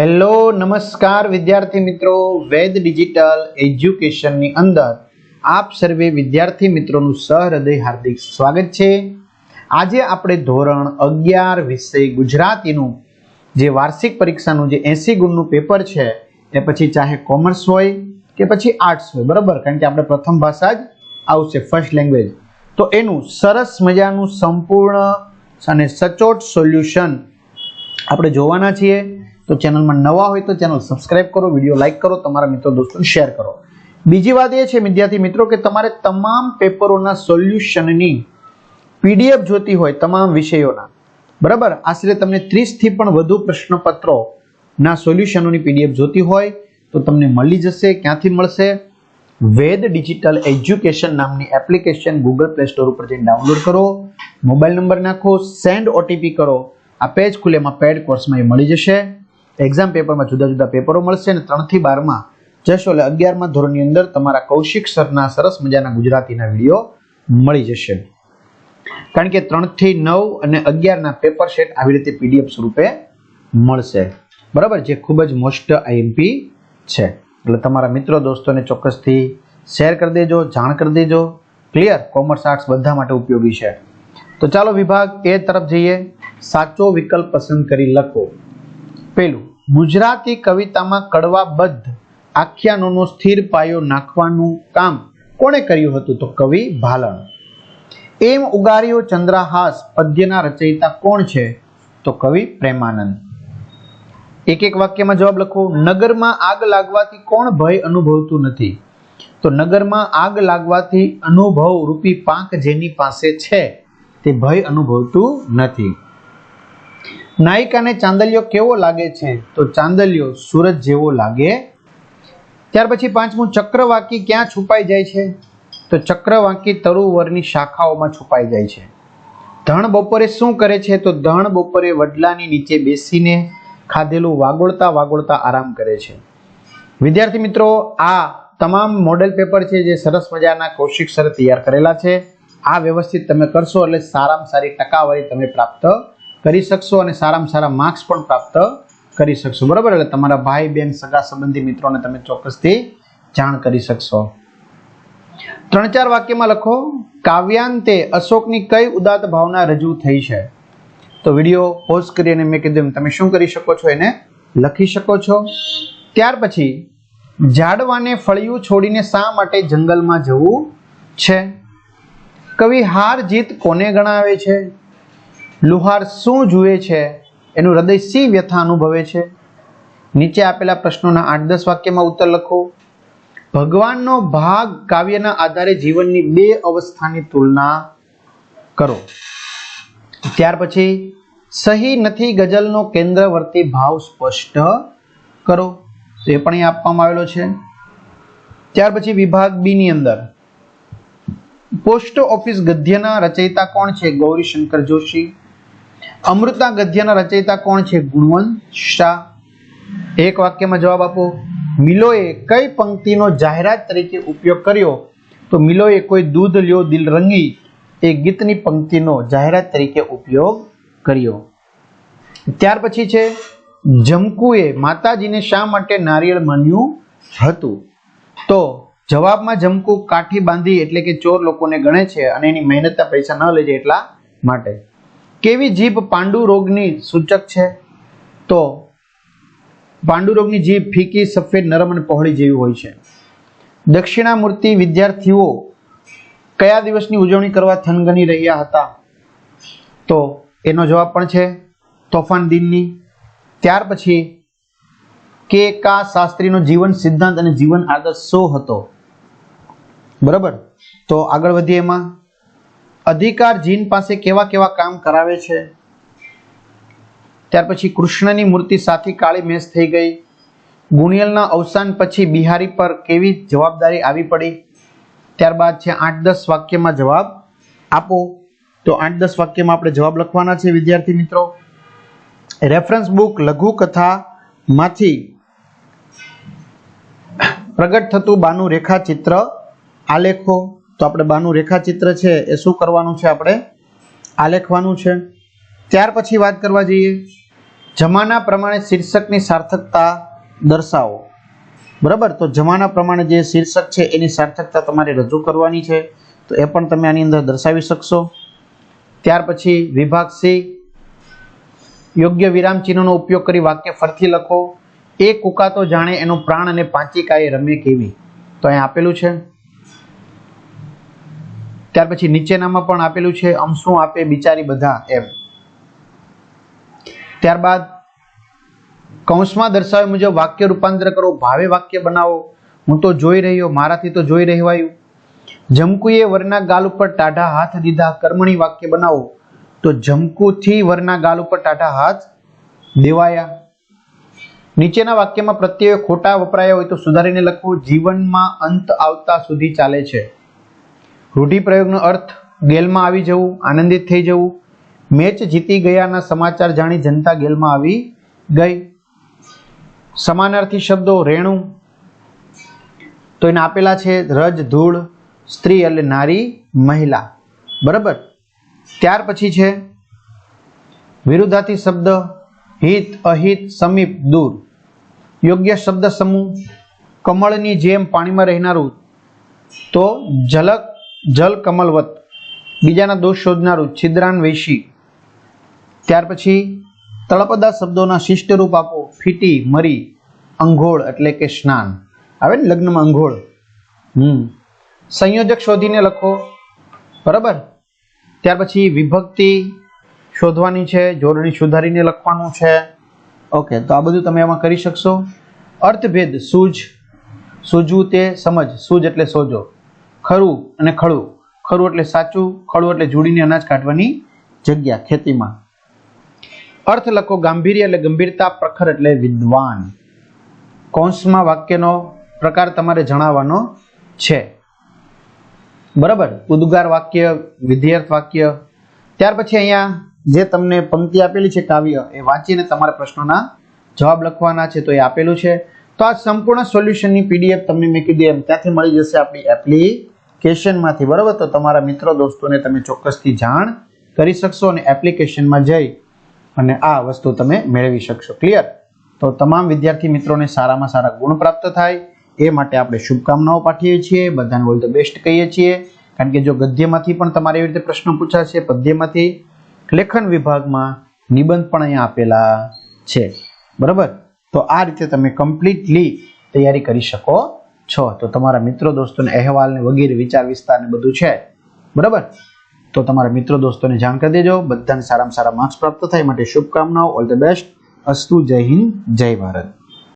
Hello, નમસ્કાર વિદ્યાર્થી મિત્રો. વેદ ડિજિટલ એજ્યુકેશનની અંદર આપ સર્વે વિદ્યાર્થી મિત્રોનું સહૃદય હાર્દિક સ્વાગત છે. આજે આપણે ધોરણ અગિયાર વિષય ગુજરાતીનું જે વાર્ષિક પરીક્ષાનું જે એસી ગુણનું પેપર છે, એ પછી ચાહે કોમર્સ હોય કે પછી આર્ટ્સ હોય, બરાબર? કારણ કે આપણે પ્રથમ ભાષા જ આવશે, ફર્સ્ટ લેંગ્વેજ. તો એનું સરસ મજાનું સંપૂર્ણ અને સચોટ સોલ્યુશન આપણે જોવાના છીએ. તો ચેનલમાં નવા હોય તો ચેનલ સબસ્ક્રાઇબ કરો, વીડિયો લાઇક કરો, તમારા મિત્રો દોસ્તોને શેર કરો. બીજી વાત એ છે, વિદ્યાર્થી મિત્રો, કે તમારે તમામ પેપરોના સોલ્યુશનની પીડીએફ જોતી હોય તમામ વિષયોના. બરાબર? આશરે તમને ત્રીસથી પણ વધુ પ્રશ્નપત્રોના સોલ્યુશનોની પીડીએફ જોતી હોય તો તમને મળી જશે. ક્યાંથી મળશે? વેદ ડિજિટલ એજ્યુકેશન નામની એપ્લિકેશન ગૂગલ પ્લે સ્ટોર ઉપર જઈને ડાઉનલોડ કરો. મોબાઈલ નંબર નાખો, સેન્ડ ઓટીપી કરો. આ પેજ ખુલે એમાં પેડ કોર્સમાં એ મળી જશે. એક્ઝામ પેપરમાં જુદા જુદા પેપરો મળશે અને ત્રણથી બારમાં જશો. એટલે અગિયારમાં ધોરણની અંદર તમારા કૌશિક સરના સરસ મજાના ગુજરાતીના વીડિયો મળી જશે. કારણ કે ત્રણથી નવ અને અગિયારના પેપર સેટ આવી રીતે પીડીએફ સ્વરૂપે મળશે. બરાબર? જે ખૂબ જ મોસ્ટ આઈએમપી છે. એટલે તમારા મિત્રો, દોસ્તોને ચોક્કસથી શેર કરી દેજો, જાણ કરી દેજો. ક્લિયર કોમર્સ આર્ટ્સ બધા માટે ઉપયોગી છે. તો ચાલો વિભાગ એ તરફ જઈએ. સાચો વિકલ્પ પસંદ કરી લખો. પેલું ગુજરાતી કવિતામાં કડવાબદ્ધ આખ્યાનોનો સ્થિર પાયો નાખવાનું કામ કોણે કર્યું હતું તો કવિ ભાલણ. એમ ઉગાર્યો ચંદ્રહાસ પદ્યના રચયિતા કોણ છે તો કવિ પ્રેમાનંદ. એક એક વાક્યમાં જવાબ લખો, નગરમાં આગ લાગવાથી કોણ ભય અનુભવતું નથી? તો નગરમાં આગ લાગવાથી અનુભવ રૂપી પાંખ જેની પાસે છે તે ભય અનુભવતું નથી. નાયિકાને ચાંદલિયો કેવો લાગે છે? તો ચાંદલિયો સૂરજ જેવો લાગે. ત્યાર પછી પાંચમું, ચક્રવાકી ક્યાં છુપાઈ જાય છે? તો ચક્રવાકી તરુવરની શાખાઓમાં છુપાઈ જાય છે. ધણ બપોરે શું કરે છે? તો ધણ બપોરે વડલાની નીચે બેસીને ખાધેલું વાગોળતા વાગોળતા આરામ કરે છે. વિદ્યાર્થી મિત્રો, આ તમામ મોડેલ પેપર છે જે સરસ મજાના કૌશિક સર તૈયાર કરેલા છે. આ વ્યવસ્થિત તમે કરશો એટલે સારામાં સારી ટકાવારી તમે પ્રાપ્ત કરી શકશો અને સારામાં સારા માર્ક્સ પણ પ્રાપ્ત કરી શકશો. બરાબર? એટલે તમારા ભાઈ બહેન સગા, સંબંધી મિત્રોને તમે ચોક્કસથી જાણ કરી શકશો. ત્રણ ચાર વાક્યમાં લખો, કાવ્યાંતે અશોકની કઈ ઉદાત ભાવના રજૂ થઈ છે? તો વીડિયો પોઝ કરી અને મેં કીધું તમે શું કરી શકો છો એને લખી શકો છો? ત્યાર પછી, ઝાડવાને ફળિયું છોડીને શા માટે જંગલમાં જવું છે? કવિ હાર જીત કોને ગણાવે છે? લુહાર શું જુએ છે? એનું હૃદય સી વ્યથા અનુભવે છે? નીચે આપેલા પ્રશ્નોના આઠ દસ વાક્યમાં ઉત્તર લખો. ભગવાનનો ભાગ કાવ્યના આધારે જીવનની બે અવસ્થાની તુલના કરો. ત્યાર પછી, સહી નથી ગઝલનો કેન્દ્રવર્તી ભાવ સ્પષ્ટ કરો. તો એ પણ અહીં આપવામાં આવેલો છે. ત્યાર પછી વિભાગ બી ની અંદર. પોસ્ટ ઓફિસ ગદ્યના રચયિતા કોણ છે? ગૌરીશંકર જોશી. અમૃતા ગદ્યના રચયિતા કોણ છે? ગુણવંત શાહ. એક વાક્યમાં જવાબ આપો. મિલોએ કઈ પંક્તિનો જાહેરાત તરીકે ઉપયોગ કર્યો? તો મિલોએ કોઈ દૂધ લ્યો, દિલ રંગી એ ગીતની પંક્તિનો જાહેરાત તરીકે ઉપયોગ કર્યો. ત્યાર પછી છે, જમકુએ માતાજીને શા માટે નારિયેળ માન્યું હતું? તો જવાબમાં જમકુ કાઠી બાંધી એટલે કે ચોર લોકોને ગણે છે અને એની મહેનતના પૈસા ન લે જાય એટલા માટે. કેવી જીભ પાંડુ રોગની સૂચક છે? તો પાંડુ રોગની જીભ ફીકી, સફેદ, નરમ અને પહોળી જેવી હોય છે. દક્ષિણામૂર્તિ વિદ્યાર્થીઓ કયા દિવસની ઉજવણી કરવા થનગની રહ્યા હતા? તો એનો જવાબ પણ છે તોફાન દિનની. ત્યાર પછી કે કા શાસ્ત્રીનો જીવન સિદ્ધાંત અને જીવન આદર્શ શો હતો. બરાબર? તો આગળ વધીએ એમાં. અધિકાર જીન પાસે કેવા કેવા કામ કરાવે છે? ત્યાર પછી કૃષ્ણની મૂર્તિ સાથી કાળી મેસ થઈ ગઈ. ગુણિયલના અવસાન પછી બિહારી પર કેવી જવાબદારી આવી પડી? ત્યારબાદ છે આઠ દસ વાક્યમાં જવાબ આપો. તો આઠ દસ વાક્યમાં આપણે જવાબ લખવાના છે, વિદ્યાર્થી મિત્રો. રેફરન્સ બુક લઘુકથામાંથી પ્રગટ થતું બાનું રેખાચિત્ર આલેખો. તો આપણે બાનું રેખાચિત્ર છે, એ શું કરવાનું છે આપણે? આલેખવાનું છે. ત્યાર પછી વાત કરવા જઈએ. જમાના પ્રમાણે શીર્ષકની સાર્થકતા દર્શાવો. બરાબર? તો જમાના પ્રમાણે જે શીર્ષક છે, એની સાર્થકતા તમારે રજૂ કરવાની છે. તો એ પણ તમે આની અંદર દર્શાવી શકશો. ત્યાર પછી વિભાગ સી યોગ્ય વિરામ ચિહ્નનો ઉપયોગ કરી વાક્ય ફરથી લખો. એ કુકાતો જાણે એનો પ્રાણ અને પાંચિકાએ રમે કેવી? તો અહીં આપેલું છે. ત્યાર પછી નીચેનામાં પણ આપેલું છે, અમ શું આપે બિચારી બધા? એમ. ત્યારબાદ કૌંસમાં દર્શાવ્યા મુજબ વાક્ય રૂપાંતર કરો, ભાવે વાક્ય બનાવો. હું તો જોઈ રહ્યો, મારાથી તો જોઈ રહેવાયું. જમકુએ વરના ગાલ ઉપર ટાઢા હાથ દીધા, કર્મણી વાક્ય બનાવો. તો જમકુથી વરના ગાલ ઉપર ટાઢા હાથ દેવાયા. નીચેના વાક્યમાં પ્રત્યયો ખોટા વપરાયા હોય તો સુધારીને લખવું જીવનમાં અંત આવતા સુધી ચાલે છે. રૂઢિપ્રયોગનો અર્થ ગેલમાં આવી જવું, આનંદિત થઈ જવું. મેચ જીતી ગયાના સમાચાર જાણી જનતા ગેલમાં આવી ગઈ. સમાનાર્થી શબ્દો રેણુ. તો એને આપેલા છે રજ, ધૂળ, સ્ત્રી એટલે નારી, મહિલા. બરાબર? ત્યાર પછી છે વિરુદ્ધાર્થી શબ્દ હિત, અહિત, સમીપ, દૂર. યોગ્ય શબ્દ સમૂહ. કમળની જેમ પાણીમાં રહેનારું. તો ઝલક જલ કમલવત, બીજાના દોષ શોધનારું છિદ્રાન વૈશી. ત્યાર પછી તળપદા શબ્દોના શિષ્ટ રૂપ આપો, ફીટી, મરી, અંઘોળ એટલે કે સ્નાન. આવે ને લગ્નમાં અંઘોળ? હમ. સંયોજક શોધીને લખો. બરાબર? ત્યાર પછી વિભક્તિ શોધવાની છે, જોડણી સુધારીને લખવાનું છે. ઓકે, તો આ બધું તમે એમાં કરી શકશો. અર્થભેદ સૂજ સૂજવું તે સમજ સૂજ એટલે સોજો. ખરું અને ખળું. ખરું એટલે સાચું, ખળું એટલે જોડીને અનાજ કાઢવાની જગ્યા, ખેતીમાં. અર્થ લખો, ગાંભીર્ય એટલે ગંભીરતા, પ્રખર એટલે વિદ્વાન. કૌંસમાં વાક્યનો પ્રકાર તમારે જણાવવાનો છે. બરાબર? ઉદ્ગાર વાક્ય, વિધેયર્થ વાક્ય. ત્યાર પછી અહીંયા જે તમને પંક્તિ આપેલી છે કાવ્ય, એ વાંચીને તમારા પ્રશ્નોના જવાબ લખવાના છે, તો એ આપેલું છે. તો આ સંપૂર્ણ સોલ્યુશનની પીડીએફ તમને મેં કીધી, એમ ત્યાંથી મળી જશે આપણી એપ્લિકેશનમાંથી બરાબર? તો તમારા મિત્રો દોસ્તોને તમે ચોક્કસથી જાણ કરી શકશો અને એપ્લિકેશનમાં જઈ અને આ વસ્તુ તમે મેળવી શકશો. ક્લિયર તો તમામ વિદ્યાર્થી મિત્રોને સારામાં સારા ગુણ પ્રાપ્ત થાય. એ માટે આપણે શુભકામનાઓ પાઠવીએ છીએ. બધાને બોલ ધ બેસ્ટ કહીએ છીએ. કારણ કે જો ગદ્યમાંથી પણ તમારે એવી રીતે પ્રશ્ન પૂછાશે પદ્યમાંથી લેખન વિભાગમાં નિબંધ પણ અહીંયા આપેલા છે. બરાબર? તો આ રીતે તમે કમ્પ્લીટલી તૈયારી કરી શકો છો, તો તમારા મિત્રો દોસ્તોને અહેવાલને વગેરે વિચાર, વિસ્તાર ને બધું છે. બરાબર? તો તમારા મિત્રો દોસ્તોને જાણ કરી દેજો. બધાને સારામાં સારા માર્ક્સ પ્રાપ્ત થાય. માટે શુભકામનાઓ. ઓલ ધ બેસ્ટ અસ્તુ જય હિન્દ, જય ભારત.